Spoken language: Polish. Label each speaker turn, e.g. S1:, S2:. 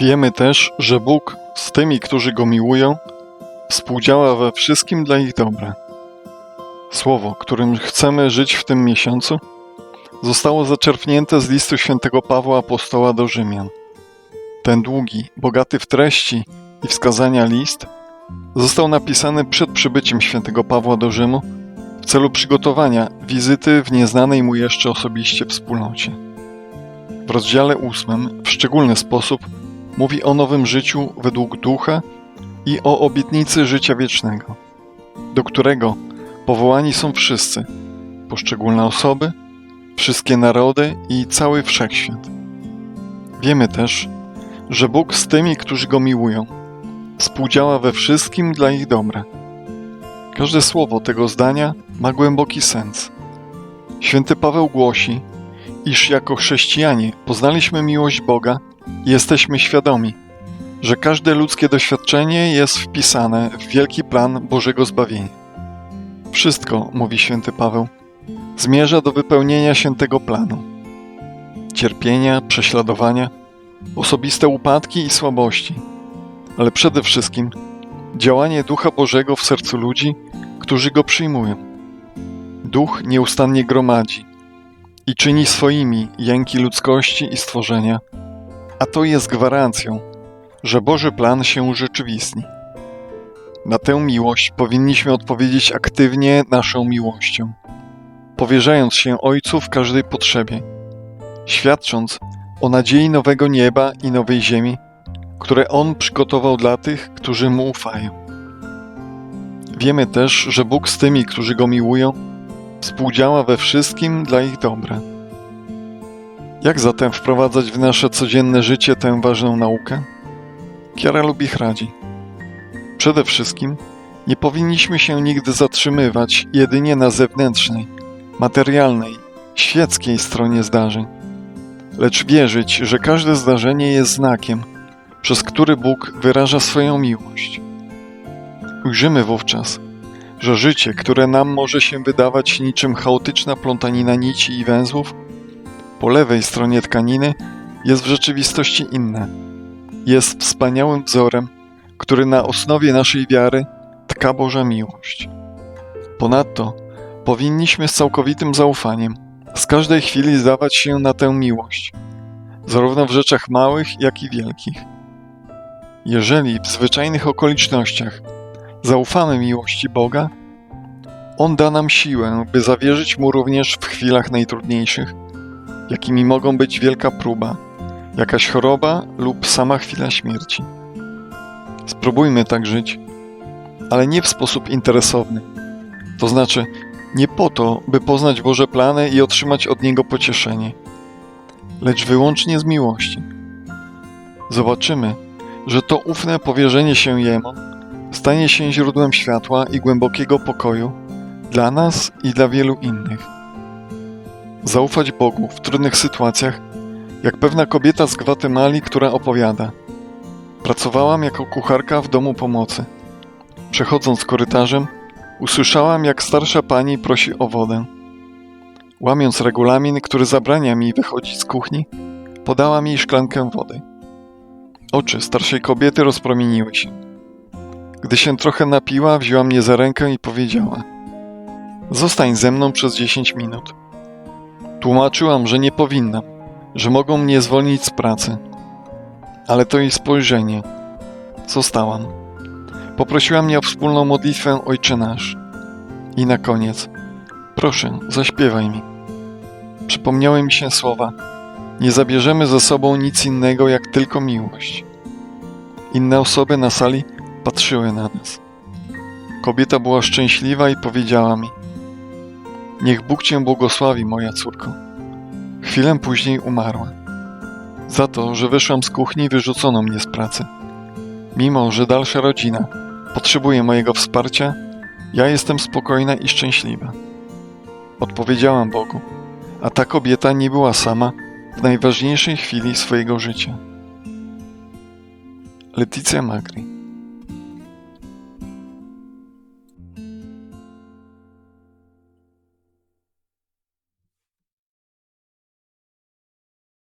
S1: Wiemy też, że Bóg z tymi, którzy Go miłują, współdziała we wszystkim dla ich dobra. Słowo, którym chcemy żyć w tym miesiącu, zostało zaczerpnięte z listu świętego Pawła Apostoła do Rzymian. Ten długi, bogaty w treści i wskazania list został napisany przed przybyciem świętego Pawła do Rzymu w celu przygotowania wizyty w nieznanej mu jeszcze osobiście wspólnocie. W rozdziale ósmym w szczególny sposób mówi o nowym życiu według ducha i o obietnicy życia wiecznego, do którego powołani są wszyscy, poszczególne osoby, wszystkie narody i cały wszechświat. Wiemy też, że Bóg z tymi, którzy Go miłują, współdziała we wszystkim dla ich dobra. Każde słowo tego zdania ma głęboki sens. Święty Paweł głosi, iż jako chrześcijanie poznaliśmy miłość Boga jesteśmy świadomi, że każde ludzkie doświadczenie jest wpisane w wielki plan Bożego zbawienia. Wszystko, mówi święty Paweł, zmierza do wypełnienia świętego planu. Cierpienia, prześladowania, osobiste upadki i słabości, ale przede wszystkim działanie Ducha Bożego w sercu ludzi, którzy go przyjmują. Duch nieustannie gromadzi i czyni swoimi jęki ludzkości i stworzenia, a to jest gwarancją, że Boży plan się urzeczywistni. Na tę miłość powinniśmy odpowiedzieć aktywnie naszą miłością, powierzając się Ojcu w każdej potrzebie, świadcząc o nadziei nowego nieba i nowej ziemi, które On przygotował dla tych, którzy Mu ufają. Wiemy też, że Bóg z tymi, którzy Go miłują, współdziała we wszystkim dla ich dobra. Jak zatem wprowadzać w nasze codzienne życie tę ważną naukę? Kiara Lubich radzi. Przede wszystkim nie powinniśmy się nigdy zatrzymywać jedynie na zewnętrznej, materialnej, świeckiej stronie zdarzeń, lecz wierzyć, że każde zdarzenie jest znakiem, przez który Bóg wyraża swoją miłość. Ujrzymy wówczas, że życie, które nam może się wydawać niczym chaotyczna plątanina nici i węzłów, po lewej stronie tkaniny jest w rzeczywistości inne. Jest wspaniałym wzorem, który na osnowie naszej wiary tka Boża miłość. Ponadto powinniśmy z całkowitym zaufaniem z każdej chwili zdawać się na tę miłość, zarówno w rzeczach małych, jak i wielkich. Jeżeli w zwyczajnych okolicznościach zaufamy miłości Boga, On da nam siłę, by zawierzyć Mu również w chwilach najtrudniejszych, jakimi mogą być wielka próba, jakaś choroba lub sama chwila śmierci. Spróbujmy tak żyć, ale nie w sposób interesowny, to znaczy nie po to, by poznać Boże plany i otrzymać od Niego pocieszenie, lecz wyłącznie z miłości. Zobaczymy, że to ufne powierzenie się Jemu stanie się źródłem światła i głębokiego pokoju dla nas i dla wielu innych. Zaufać Bogu w trudnych sytuacjach, jak pewna kobieta z Gwatemali, która opowiada. Pracowałam jako kucharka w domu pomocy. Przechodząc korytarzem, usłyszałam, jak starsza pani prosi o wodę. Łamiąc regulamin, który zabrania mi wychodzić z kuchni, podałam jej szklankę wody. Oczy starszej kobiety rozpromieniły się. Gdy się trochę napiła, wzięła mnie za rękę i powiedziała: Zostań ze mną przez 10 minut. Tłumaczyłam, że nie powinnam, że mogą mnie zwolnić z pracy. Ale to jej spojrzenie. Zostałam. Poprosiła mnie o wspólną modlitwę Ojcze Nasz. I na koniec: Proszę, zaśpiewaj mi. Przypomniały mi się słowa: Nie zabierzemy ze sobą nic innego, jak tylko miłość. Inne osoby na sali patrzyły na nas. Kobieta była szczęśliwa i powiedziała mi: Niech Bóg cię błogosławi, moja córko. Chwilę później umarła. Za to, że wyszłam z kuchni, wyrzucono mnie z pracy. Mimo, że dalsza rodzina potrzebuje mojego wsparcia, ja jestem spokojna i szczęśliwa. Odpowiedziałam Bogu, a ta kobieta nie była sama w najważniejszej chwili swojego życia. Leticja Magri